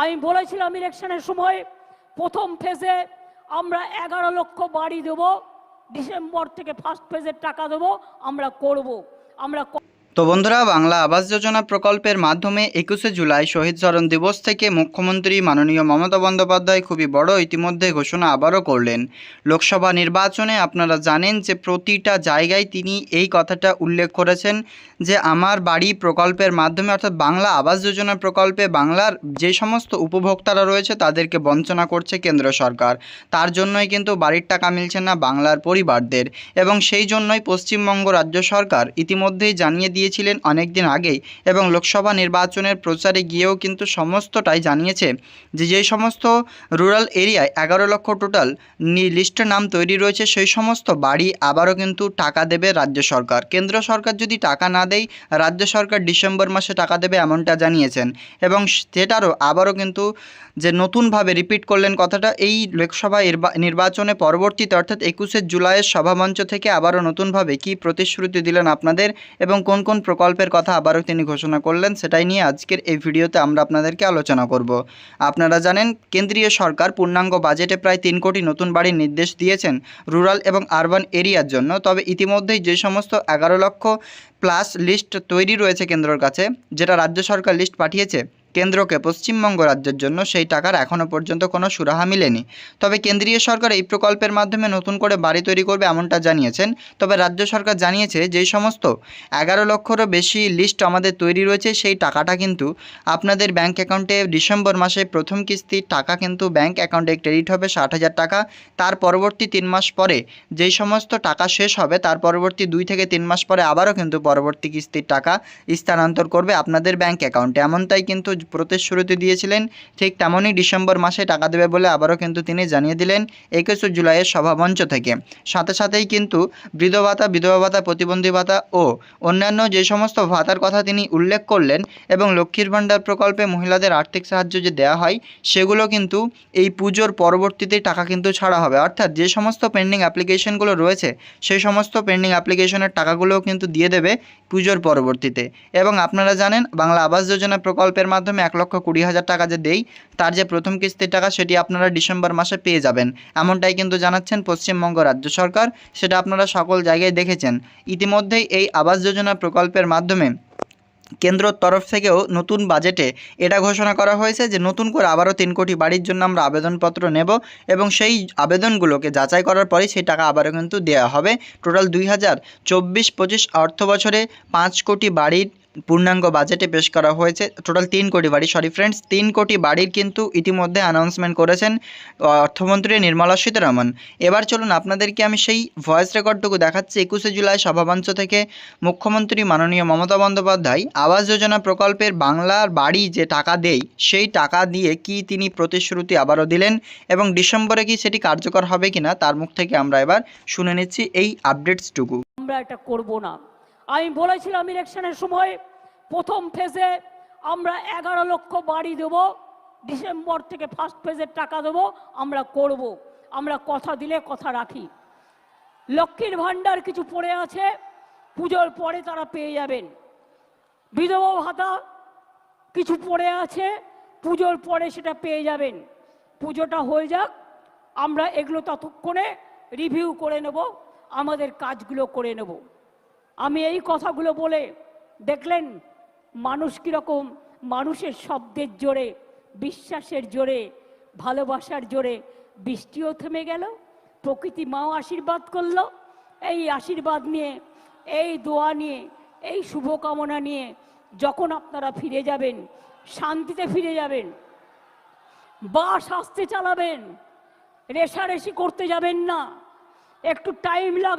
আমি বলেছিলাম ইলেকশনের সময় প্রথম ফেজে আমরা এগারো লক্ষ বাড়ি দেব, ডিসেম্বর থেকে ফার্স্ট ফেজের টাকা দেব, আমরা করব। আমরা তো বন্ধুরা, বাংলা আবাস যোজনা প্রকল্পের মাধ্যমে একুশে জুলাই শহীদ স্মরণ দিবস থেকে মুখ্যমন্ত্রী মাননীয় মমতা বন্দ্যোপাধ্যায় খুবই বড় ইতিমধ্যে ঘোষণা আবারও করলেন। লোকসভা নির্বাচনে আপনারা জানেন যে প্রতিটা জায়গায় তিনি এই কথাটা উল্লেখ করেছেন যে আমার বাড়ি প্রকল্পের মাধ্যমে, অর্থাৎ বাংলা আবাস যোজনা প্রকল্পে বাংলার যে সমস্ত উপভোক্তারা রয়েছে তাদেরকে বঞ্চনা করছে কেন্দ্র সরকার। তার জন্যই কিন্তু বাড়ির টাকা মিলছে না বাংলার পরিবারদের এবং সেই জন্যই পশ্চিমবঙ্গ রাজ্য সরকার ইতিমধ্যেই জানিয়ে দিয়েছিলেন অনেক দিন আগেই এবং লোকসভা নির্বাচনের প্রচারে গিয়েও কিন্তু সমস্তটাই জানিয়েছে যে যেই সমস্ত রুরাল এরিয়ায় এগারো লক্ষ টোটাল লিস্টের নাম তৈরি রয়েছে, সেই সমস্ত বাড়ি আবারও কিন্তু টাকা দেবে রাজ্য সরকার। কেন্দ্র সরকার যদি টাকা না দেয়, রাজ্য সরকার ডিসেম্বর মাসে টাকা দেবে এমনটা জানিয়েছেন এবং সেটারও আবারও কিন্তু যে নতুনভাবে রিপিট করলেন কথাটা, এই লোকসভা নির্বা- নির্বাচনে পরবর্তীতে অর্থাৎ একুশে জুলাইয়ের সভামঞ্চ থেকে আবারও নতুনভাবে কি প্রতিশ্রুতি দিলেন আপনাদের এবং কোন কোন প্রকল্পের কথা আবারও তিনি ঘোষণা করলেন সেটাই নিয়ে আজকের এই ভিডিওতে আমরা আপনাদেরকে আলোচনা করব। আপনারা জানেন, কেন্দ্রীয় সরকার পূর্ণাঙ্গ বাজেটে প্রায় তিন কোটি নতুন বাড়ির নির্দেশ দিয়েছেন রুরাল এবং আরবান এরিয়ার জন্য। তবে ইতিমধ্যেই যে সমস্ত এগারো লক্ষ প্লাস লিস্ট তৈরি রয়েছে কেন্দ্রের কাছে, যেটা রাজ্য সরকার লিস্ট পাঠিয়েছে কেন্দ্রকে পশ্চিমবঙ্গ রাজ্যের জন্য সেই টাকার এখনও পর্যন্ত কোনো সুরাহা মিলেনি। তবে কেন্দ্রীয় সরকার এই প্রকল্পের মাধ্যমে নতুন করে বাড়ি তৈরি করবে এমনটা জানিয়েছেন। তবে রাজ্য সরকার জানিয়েছে যেই সমস্ত এগারো লক্ষরও বেশি লিস্ট আমাদের তৈরি রয়েছে, সেই টাকাটা কিন্তু আপনাদের ব্যাংক অ্যাকাউন্টে ডিসেম্বর মাসে প্রথম কিস্তির টাকা কিন্তু ব্যাংক অ্যাকাউন্টে ক্রেডিট হবে ষাট হাজার টাকা। তার পরবর্তী তিন মাস পরে যেই সমস্ত টাকা শেষ হবে, তার পরবর্তী দুই থেকে তিন মাস পরে আবারও কিন্তু পরবর্তী কিস্তির টাকা স্থানান্তর করবে আপনাদের ব্যাংক অ্যাকাউন্টে এমনটাই কিন্তু প্রতিশ্রুতি দিয়েছিলেন, ঠিক তেমনই ডিসেম্বর মাসে টাকা দেবে বলে আবারও কিন্তু তিনি জানিয়ে দিলেন একুশে জুলাইয়ের সভামঞ্চ থেকে। সাথে সাথেই কিন্তু বৃদ্ধ ভাতা বিধবা ভাতা প্রতিবন্ধী ভাতা ও অন্যান্য যে সমস্ত ভাতার কথা তিনি উল্লেখ করলেন এবং লক্ষ্মীর ভাণ্ডার প্রকল্পে মহিলাদের আর্থিক সাহায্য যে দেওয়া হয়, সেগুলো কিন্তু এই পুজোর পরবর্তীতে টাকা কিন্তু ছাড়া হবে। অর্থাৎ যে সমস্ত পেন্ডিং অ্যাপ্লিকেশনগুলো রয়েছে, সেই সমস্ত পেন্ডিং অ্যাপ্লিকেশনের টাকাগুলোও কিন্তু দিয়ে দেবে পুজোর পরবর্তীতে। এবং আপনারা জানেন, বাংলা আবাস যোজনা প্রকল্পের মাধ্যমে এক লক্ষ কুড়ি হাজার টাকা যে দেই, তার যে প্রথম কিস্তির টাকা সেটি আপনারা ডিসেম্বর মাসে পেয়ে যাবেন। এমনটাই কিন্তু জানাচ্ছেন পশ্চিমবঙ্গ রাজ্য সরকার, সেটা আপনারা সকল জায়গায় দেখেছেন। ইতিমধ্যেই এই আবাস যোজনা প্রকল্পের মাধ্যমে কেন্দ্রর তরফ থেকেও নতুন বাজেটে এটা ঘোষণা করা হয়েছে যে নতুন করে আবারও তিন কোটি বাড়ির জন্য আমরা আবেদনপত্র নেব এবং সেই আবেদনগুলোকে যাচাই করার পরেই সেই টাকা আবারও কিন্তু দেওয়া হবে। টোটাল দুই হাজার চব্বিশ পঁচিশ অর্থ বছরে পাঁচ কোটি বাড়ির পূর্ণাঙ্গ বাজেটে পেশ করা হয়েছে। টোটাল তিন কোটি বাড়ি। সরি ফ্রেন্ডস তিন কোটি বাড়ির কিন্তু ইতিমধ্যে অ্যানাউন্সমেন্ট করেছেন অর্থমন্ত্রী নির্মলা সীতারামন। এবার চলুন আপনাদেরকে আমি সেই ভয়েস রেকর্ডটুকু দেখাচ্ছি। একুশে জুলাই সভামঞ্চ থেকে মুখ্যমন্ত্রী মাননীয় মমতা বন্দ্যোপাধ্যায় আবাস যোজনা প্রকল্পের বাংলার বাড়ি যে টাকা দেই সেই টাকা দিয়ে কি তিনি প্রতিশ্রুতি আবারও দিলেন এবং ডিসেম্বরে কি সেটি কার্যকর হবে কিনা, তার মুখ থেকে আমরা এবার শুনে নিচ্ছি এই আপডেটসটুকু আমরা এটা করব না। আমি বলেছিলাম ইলেকশনের সময় প্রথম ফেজে আমরা এগারো লক্ষ বাড়ি দেব, ডিসেম্বর থেকে ফার্স্ট ফেজের টাকা দেবো, আমরা করব। আমরা কথা দিলে কথা রাখি। লক্ষ্মীর ভাণ্ডার কিছু পড়ে আছে, পুজোর পরে তারা পেয়ে যাবেন। বিধবা ভাতা কিছু পড়ে আছে, পুজোর পরে সেটা পেয়ে যাবেন। পুজোটা হয়ে যাক, আমরা এগুলো ততক্ষণে রিভিউ করে নেব, আমাদের কাজগুলো করে নেব। আমি এই কথাগুলো বলে দেখলেন মানুষ কীরকম? মানুষের শব্দের জোরে, বিশ্বাসের জোরে, ভালোবাসার জোরে বৃষ্টিও থেমে গেল, প্রকৃতি মাও আশীর্বাদ করল। এই আশীর্বাদ নিয়ে, এই দোয়া নিয়ে, এই শুভকামনা নিয়ে যখন আপনারা ফিরে যাবেন, শান্তিতে ফিরে যাবেন, বাস আসতে চালাবেন, রেশারেশি করতে যাবেন না, একটু টাইম লাগা